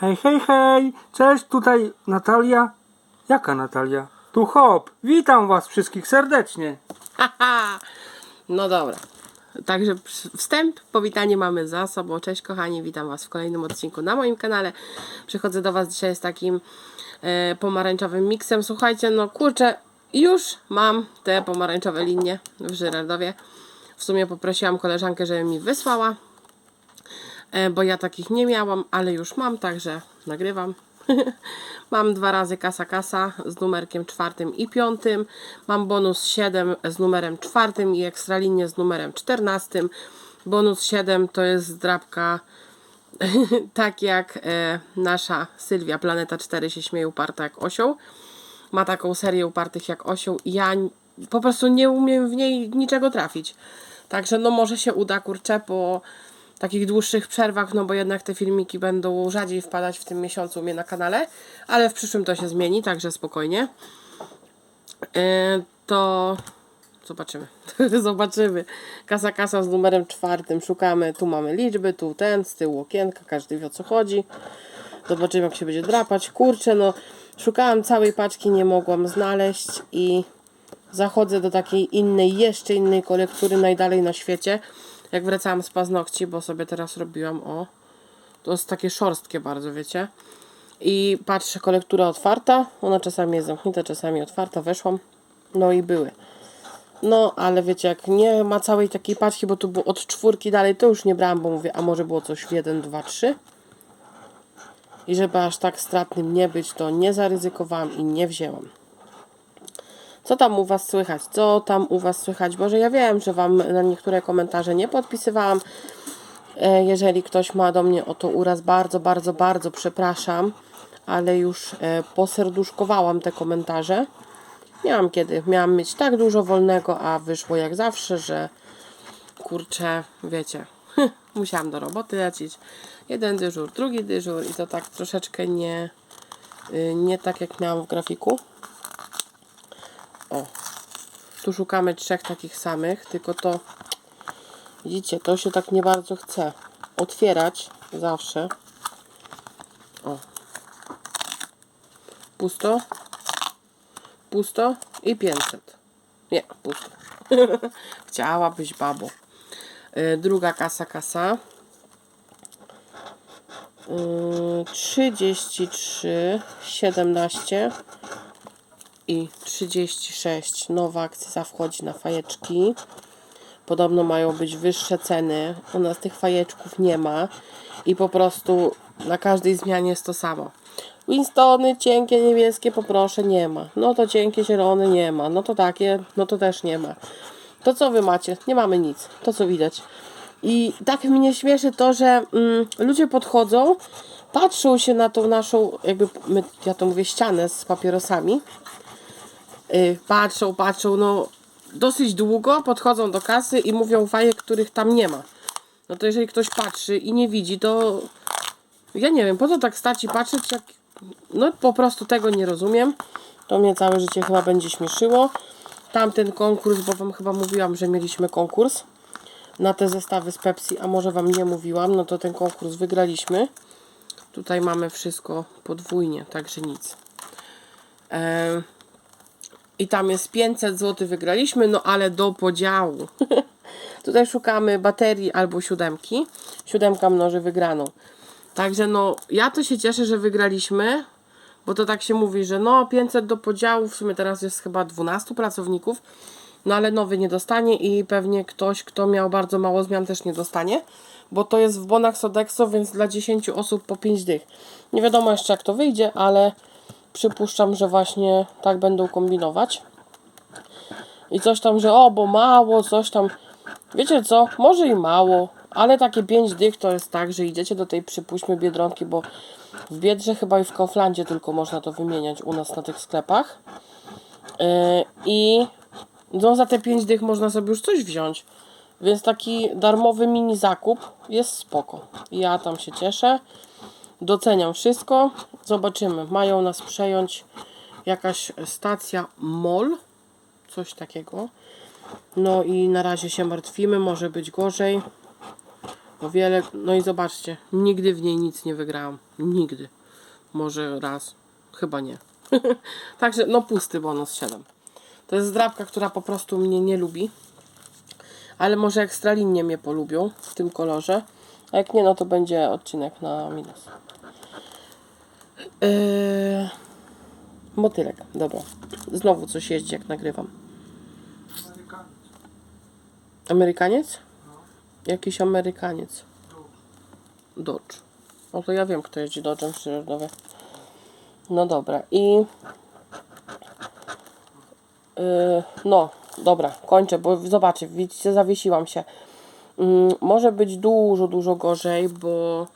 Hej, hej, hej! Cześć, tutaj Natalia. Jaka Natalia? Tu Hop. Witam was wszystkich serdecznie. Haha! No dobra. Także wstęp, powitanie mamy za sobą. Cześć kochani, witam Was w kolejnym odcinku na moim kanale. Przychodzę do Was dzisiaj z takim e, pomarańczowym miksem. Słuchajcie, no kurczę, już mam te pomarańczowe linie w Żyrardowie. W sumie poprosiłam koleżankę, żeby mi wysłała, bo ja takich nie miałam, ale już mam, także nagrywam. mam dwa razy kasa kasa z numerkiem czwartym i piątym. Mam bonus 7 z numerem czwartym i ekstralinię z numerem 14. Bonus 7 to jest zdrabka tak jak e, nasza Sylwia Planeta 4 się śmieje uparta jak osioł. Ma taką serię upartych jak osioł i ja po prostu nie umiem w niej niczego trafić. Także no może się uda kurczę po takich dłuższych przerwach, no bo jednak te filmiki będą rzadziej wpadać w tym miesiącu u mnie na kanale, ale w przyszłym to się zmieni, także spokojnie. E, to zobaczymy. zobaczymy. Kasa kasa z numerem czwartym. Szukamy. Tu mamy liczby, tu ten, z tyłu okienka, każdy wie o co chodzi. Zobaczymy jak się będzie drapać. Kurczę, no szukałam całej paczki, nie mogłam znaleźć i zachodzę do takiej innej, jeszcze innej kolektury najdalej na świecie. Jak wracałam z paznokci, bo sobie teraz robiłam o. To jest takie szorstkie bardzo, wiecie. I patrzę, kolektura otwarta. Ona czasami jest zamknięta, czasami otwarta. Weszłam. No i były. No, ale wiecie, jak nie ma całej takiej paczki, bo tu było od czwórki dalej, to już nie brałam, bo mówię, a może było coś w 1, 2, 3. I żeby aż tak stratnym nie być, to nie zaryzykowałam i nie wzięłam. Co tam u Was słychać? Co tam u Was słychać? Boże, ja wiem, że Wam na niektóre komentarze nie podpisywałam. E, Jeżeli ktoś ma do mnie o to uraz, bardzo, bardzo, bardzo przepraszam, ale już e, poserduszkowałam te komentarze. Nie mam kiedy. Miałam mieć tak dużo wolnego, a wyszło jak zawsze, że kurczę, wiecie, musiałam do roboty lecieć. Jeden dyżur, drugi dyżur i to tak troszeczkę nie, y, nie tak jak miałam w grafiku. O, tu szukamy trzech takich samych, tylko to widzicie, to się tak nie bardzo chce otwierać zawsze. O. Pusto, pusto i 500. Nie, pusto. Chciałabyś, babo. Y, Druga kasa, kasa. Y, 33, 17 i 36. Nowa akcja wchodzi na fajeczki. Podobno mają być wyższe ceny. U nas tych fajeczków nie ma. I po prostu na każdej zmianie jest to samo. Winstony cienkie niebieskie poproszę nie ma. No to cienkie zielone nie ma. No to takie, no to też nie ma. To co wy macie? Nie mamy nic. To co widać. I tak mnie śmieszy to, że mm, ludzie podchodzą, patrzą się na tą naszą, jakby my, ja to mówię, ścianę z papierosami. Y, patrzą, patrzą, no dosyć długo podchodzą do kasy i mówią fajek, których tam nie ma. No to jeżeli ktoś patrzy i nie widzi, to ja nie wiem, po co tak stać i patrzeć, jak no po prostu tego nie rozumiem. To mnie całe życie chyba będzie śmieszyło. Tamten konkurs, bo wam chyba mówiłam, że mieliśmy konkurs na te zestawy z Pepsi, a może wam nie mówiłam, no to ten konkurs wygraliśmy. Tutaj mamy wszystko podwójnie, także nic. Em, I tam jest 500 zł wygraliśmy, no ale do podziału. Tutaj szukamy baterii albo siódemki. Siódemka mnoży wygraną. Także no, ja to się cieszę, że wygraliśmy, bo to tak się mówi, że no 500 do podziału, w sumie teraz jest chyba 12 pracowników, no ale nowy nie dostanie i pewnie ktoś, kto miał bardzo mało zmian też nie dostanie, bo to jest w bonach Sodexo, więc dla 10 osób po 5 dych. Nie wiadomo jeszcze jak to wyjdzie, ale przypuszczam, że właśnie tak będą kombinować. I coś tam, że o, bo mało, coś tam. Wiecie co? Może i mało, ale takie 5 dych to jest tak, że idziecie do tej przypuśćmy biedronki, bo w Biedrze chyba i w Kauflandzie tylko można to wymieniać u nas na tych sklepach. Yy, I no, za te 5 dych można sobie już coś wziąć. Więc taki darmowy mini zakup jest spoko. Ja tam się cieszę. Doceniam wszystko. Zobaczymy. Mają nas przejąć jakaś stacja MOL. Coś takiego. No i na razie się martwimy. Może być gorzej. O wiele, no i zobaczcie, nigdy w niej nic nie wygrałam. Nigdy. Może raz. Chyba nie. Także, no pusty bonus 7. To jest zdrabka, która po prostu mnie nie lubi. Ale może ekstralinie mnie polubią w tym kolorze. A jak nie, no to będzie odcinek na minus. Yy... Motylek, dobra. Znowu coś jeździ jak nagrywam. Amerykaniec? Jakiś Amerykaniec. Dodge. No to ja wiem, kto jeździ Dodge'em przyrodowy. No dobra. I... Yy, no, dobra, kończę, bo zobaczcie, widzicie, zawiesiłam się. Mm, może być dużo, dużo gorzej, bo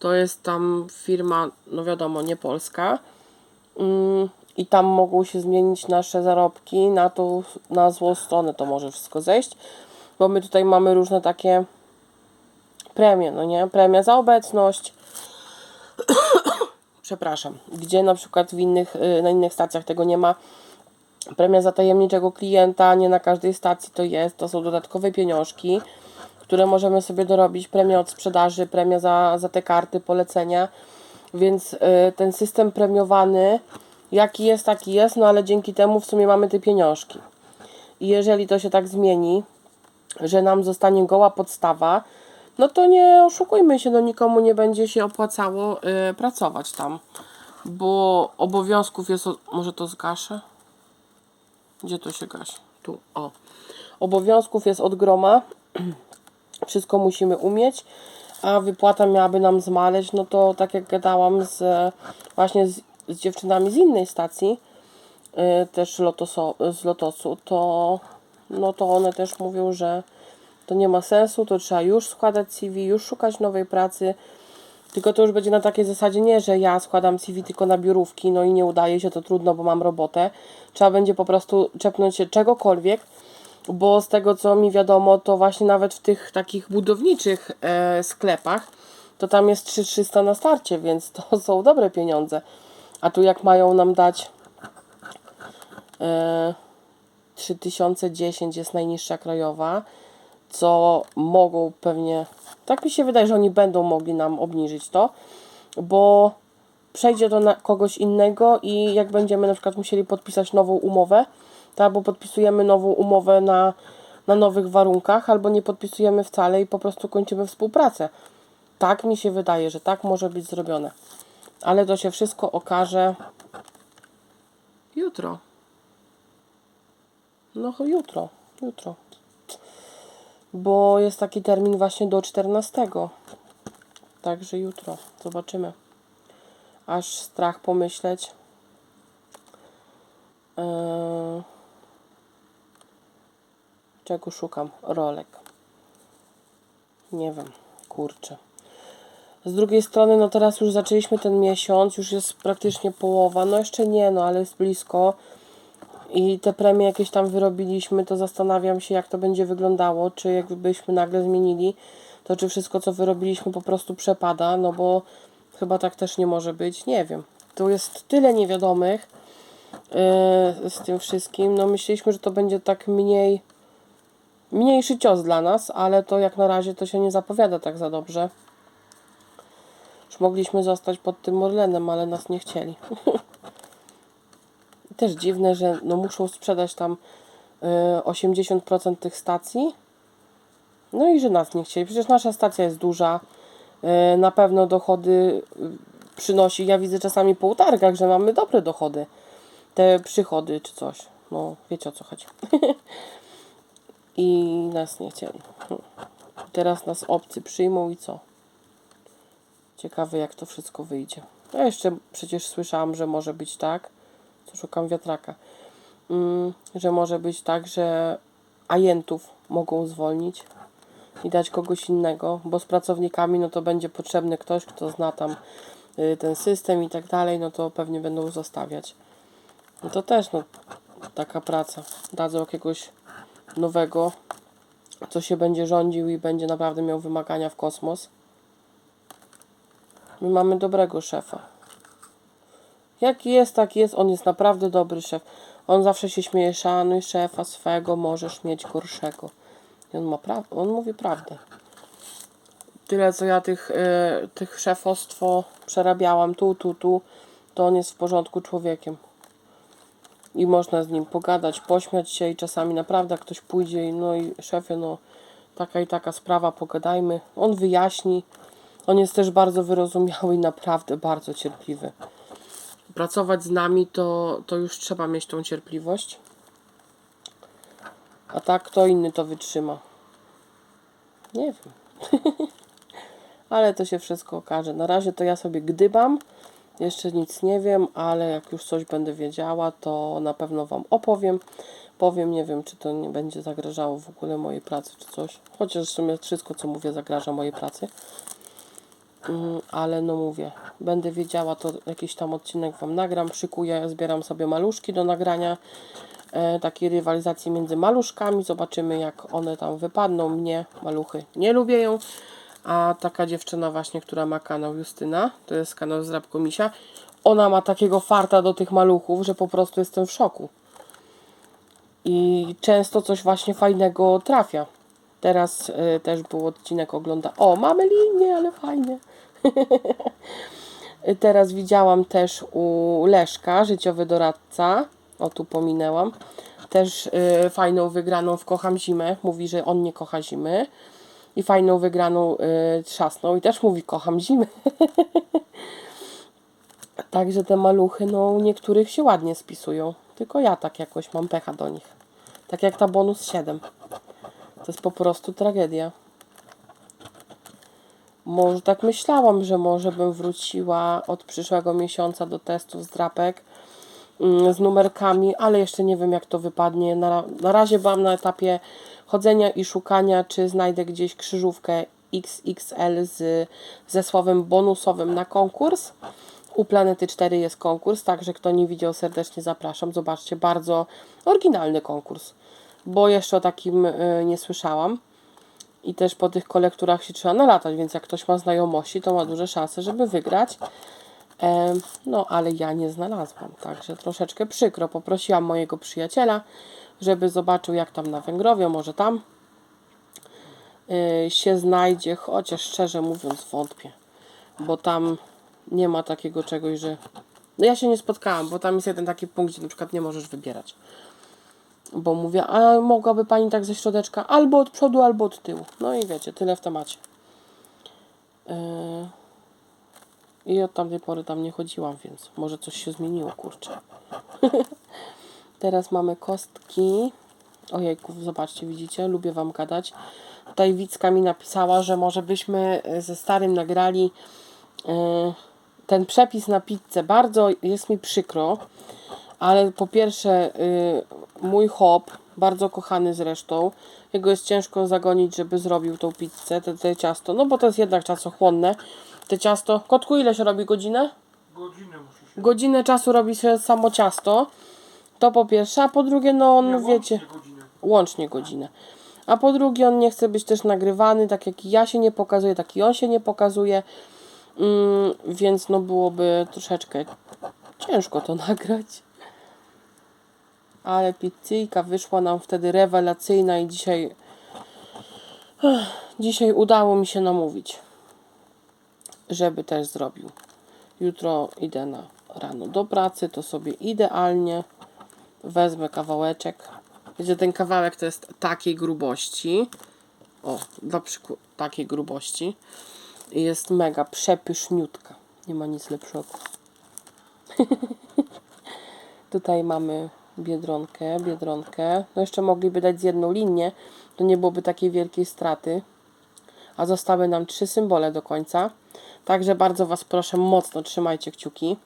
to jest tam firma, no wiadomo, nie polska. Mm, I tam mogą się zmienić nasze zarobki, na tą, na złą stronę to może wszystko zejść, bo my tutaj mamy różne takie premie, no nie? Premia za obecność, przepraszam, gdzie na przykład w innych, y, na innych stacjach tego nie ma. Premia za tajemniczego klienta, nie na każdej stacji to jest, to są dodatkowe pieniążki, które możemy sobie dorobić, premia od sprzedaży, premia za, za te karty, polecenia, więc y, ten system premiowany, jaki jest, taki jest, no ale dzięki temu w sumie mamy te pieniążki. I jeżeli to się tak zmieni, że nam zostanie goła podstawa, no to nie oszukujmy się, no nikomu nie będzie się opłacało y, pracować tam, bo obowiązków jest, może to zgaszę? Gdzie to się gasi? Tu, o. Obowiązków jest od groma, wszystko musimy umieć, a wypłata miałaby nam zmaleć, no to tak jak gadałam z, właśnie z, z dziewczynami z innej stacji, y, też lotoso, z Lotosu, to no to one też mówią, że to nie ma sensu, to trzeba już składać CV, już szukać nowej pracy, tylko to już będzie na takiej zasadzie nie, że ja składam CV tylko na biurówki, no i nie udaje się, to trudno, bo mam robotę. Trzeba będzie po prostu czepnąć się czegokolwiek, bo z tego co mi wiadomo, to właśnie nawet w tych takich budowniczych e, sklepach, to tam jest 3300 na starcie, więc to są dobre pieniądze. A tu jak mają nam dać e, 3010 jest najniższa krajowa, co mogą pewnie, tak mi się wydaje, że oni będą mogli nam obniżyć to, bo przejdzie to na kogoś innego i jak będziemy na przykład musieli podpisać nową umowę, to albo podpisujemy nową umowę na, na nowych warunkach, albo nie podpisujemy wcale i po prostu kończymy współpracę. Tak mi się wydaje, że tak może być zrobione. Ale to się wszystko okaże jutro. No jutro, jutro. Bo jest taki termin właśnie do 14. Także jutro. Zobaczymy. Aż strach pomyśleć. Eee, czego szukam? Rolek. Nie wiem. Kurczę. Z drugiej strony, no teraz już zaczęliśmy ten miesiąc, już jest praktycznie połowa. No jeszcze nie, no ale jest blisko i te premie jakieś tam wyrobiliśmy, to zastanawiam się, jak to będzie wyglądało. Czy jakbyśmy nagle zmienili, to czy wszystko, co wyrobiliśmy, po prostu przepada, no bo chyba tak też nie może być. Nie wiem. Tu jest tyle niewiadomych yy, z tym wszystkim. No myśleliśmy, że to będzie tak mniej mniejszy cios dla nas, ale to jak na razie to się nie zapowiada tak za dobrze. Już mogliśmy zostać pod tym Morlenem, ale nas nie chcieli. Też dziwne, że no muszą sprzedać tam y, 80% tych stacji. No i że nas nie chcieli. Przecież nasza stacja jest duża. Y, na pewno dochody y, przynosi. Ja widzę czasami po utargach, że mamy dobre dochody. Te przychody czy coś. No wiecie o co chodzi. I nas nie chcieli. Teraz nas obcy przyjmą i co? Ciekawe jak to wszystko wyjdzie. Ja jeszcze przecież słyszałam, że może być tak, co szukam wiatraka, mm, że może być tak, że agentów mogą zwolnić i dać kogoś innego, bo z pracownikami no to będzie potrzebny ktoś, kto zna tam y, ten system i tak dalej, no to pewnie będą zostawiać. No to też no taka praca. Dadzą jakiegoś nowego, co się będzie rządził i będzie naprawdę miał wymagania w kosmos. My mamy dobrego szefa. Jaki jest, tak jest. On jest naprawdę dobry szef. On zawsze się śmieje, szanuj szefa swego, możesz mieć gorszego. I on ma prawdę, on mówi prawdę. tyle co ja tych, y, tych szefostwo przerabiałam tu, tu, tu, to on jest w porządku człowiekiem. I można z nim pogadać, pośmiać się i czasami naprawdę ktoś pójdzie i no i szefie, no taka i taka sprawa, pogadajmy. On wyjaśni. On jest też bardzo wyrozumiały i naprawdę bardzo cierpliwy. Pracować z nami to, to już trzeba mieć tą cierpliwość. A tak kto inny to wytrzyma? Nie wiem. ale to się wszystko okaże. Na razie to ja sobie gdybam. Jeszcze nic nie wiem, ale jak już coś będę wiedziała, to na pewno Wam opowiem. Powiem, nie wiem, czy to nie będzie zagrażało w ogóle mojej pracy, czy coś. Chociaż w sumie wszystko, co mówię, zagraża mojej pracy. Mm, ale no mówię, będę wiedziała, to jakiś tam odcinek Wam nagram. Szykuję, zbieram sobie maluszki do nagrania. E, takiej rywalizacji między maluszkami. Zobaczymy, jak one tam wypadną. Mnie maluchy nie lubią. A taka dziewczyna właśnie, która ma kanał Justyna, to jest kanał Zdrabko Misia, ona ma takiego farta do tych maluchów, że po prostu jestem w szoku. I często coś właśnie fajnego trafia. Teraz y, też był odcinek ogląda. O, mamy linię, ale fajnie. Teraz widziałam też u Leszka, życiowy doradca. O, tu pominęłam. Też y, fajną wygraną w Kocham Zimę. Mówi, że on nie kocha zimy. I fajną wygraną y, trzasnął. I też mówi, kocham zimę. Także te maluchy, no niektórych się ładnie spisują. Tylko ja tak jakoś mam pecha do nich. Tak jak ta bonus 7. To jest po prostu tragedia. Może tak myślałam, że może bym wróciła od przyszłego miesiąca do testów z drapek mm, z numerkami, ale jeszcze nie wiem jak to wypadnie. Na, na razie byłam na etapie chodzenia i szukania, czy znajdę gdzieś krzyżówkę XXL z, ze słowem bonusowym na konkurs. U Planety 4 jest konkurs, także kto nie widział serdecznie zapraszam. Zobaczcie, bardzo oryginalny konkurs, bo jeszcze o takim y, nie słyszałam. I też po tych kolekturach się trzeba nalatać, więc jak ktoś ma znajomości, to ma duże szanse, żeby wygrać. Em, No, ale ja nie znalazłam, także troszeczkę przykro. Poprosiłam mojego przyjaciela, żeby zobaczył, jak tam na Węgrowie, może tam y, się znajdzie, chociaż szczerze mówiąc, wątpię, bo tam nie ma takiego czegoś, że. No ja się nie spotkałam, bo tam jest jeden taki punkt, gdzie na przykład nie możesz wybierać. Bo mówię, a mogłaby pani tak ze środeczka albo od przodu, albo od tyłu. No i wiecie, tyle w temacie. Yy, I od tamtej pory tam nie chodziłam, więc może coś się zmieniło, kurczę. Teraz mamy kostki. Ojejku, zobaczcie, widzicie, lubię Wam gadać. Tutaj Wicka mi napisała, że może byśmy y, ze starym nagrali y, ten przepis na pizzę. Bardzo jest mi przykro, ale po pierwsze y, mój hop, bardzo kochany zresztą, jego jest ciężko zagonić, żeby zrobił tą pizzę, te, te ciasto, no bo to jest jednak czasochłonne. Te ciasto, kotku ile się robi godzinę? Godzinę musi się. godzinę czasu robi się samo ciasto. To po pierwsze, a po drugie, no on wiecie, godzinę. łącznie godzinę. A po drugie, on nie chce być też nagrywany, tak jak ja się nie pokazuję, tak i on się nie pokazuje. Mm, więc no byłoby troszeczkę ciężko to nagrać. Ale pizzyjka wyszła nam wtedy rewelacyjna i dzisiaj dzisiaj udało mi się namówić, żeby też zrobił. Jutro idę na rano do pracy, to sobie idealnie wezmę kawałeczek. Wiecie, ten kawałek to jest takiej grubości. O, dla przykładu takiej grubości. I jest mega przepyszniutka. Nie ma nic lepszego. Tutaj mamy biedronkę, biedronkę. No jeszcze mogliby dać z jedną linię, to nie byłoby takiej wielkiej straty. A zostały nam trzy symbole do końca. Także bardzo Was proszę, mocno trzymajcie kciuki.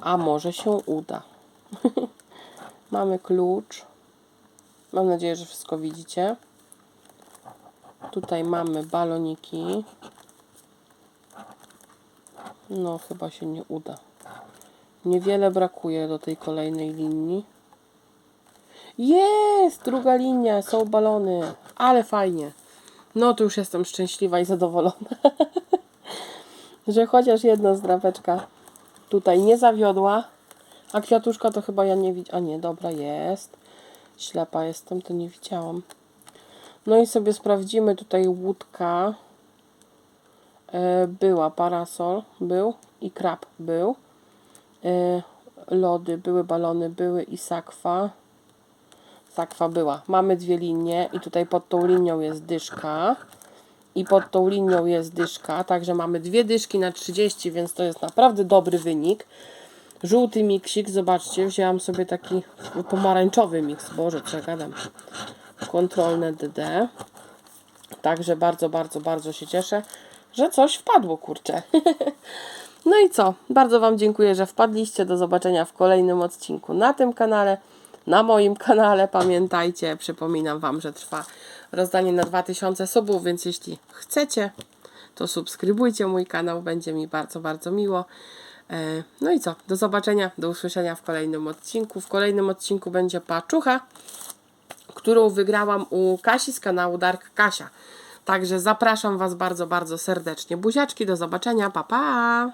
A może się uda. Mamy klucz. Mam nadzieję, że wszystko widzicie. Tutaj mamy baloniki. No, chyba się nie uda. Niewiele brakuje do tej kolejnej linii. Jest! Druga linia, są balony. Ale fajnie. No to już jestem szczęśliwa i zadowolona. że chociaż jedna zdrapeczka tutaj nie zawiodła. A kwiatuszka to chyba ja nie widziałam. A nie, dobra, jest. Ślepa jestem, to nie widziałam. No i sobie sprawdzimy tutaj łódka. E, była parasol, był i krab był. E, lody, były balony, były i sakwa. Sakwa była. Mamy dwie linie i tutaj pod tą linią jest dyszka. I pod tą linią jest dyszka, także mamy dwie dyszki na 30, więc to jest naprawdę dobry wynik. Żółty miksik, zobaczcie, wzięłam sobie taki pomarańczowy miks, boże, co ja gadam. Kontrolne DD. Także bardzo, bardzo, bardzo się cieszę, że coś wpadło, kurczę. No i co? Bardzo Wam dziękuję, że wpadliście. Do zobaczenia w kolejnym odcinku na tym kanale, na moim kanale. Pamiętajcie, przypominam Wam, że trwa rozdanie na 2000 subów, więc jeśli chcecie, to subskrybujcie mój kanał, będzie mi bardzo, bardzo miło. E, No i co? Do zobaczenia, do usłyszenia w kolejnym odcinku. W kolejnym odcinku będzie paczucha, którą wygrałam u Kasi z kanału Dark Kasia. Także zapraszam Was bardzo, bardzo serdecznie. Buziaczki, do zobaczenia, pa pa!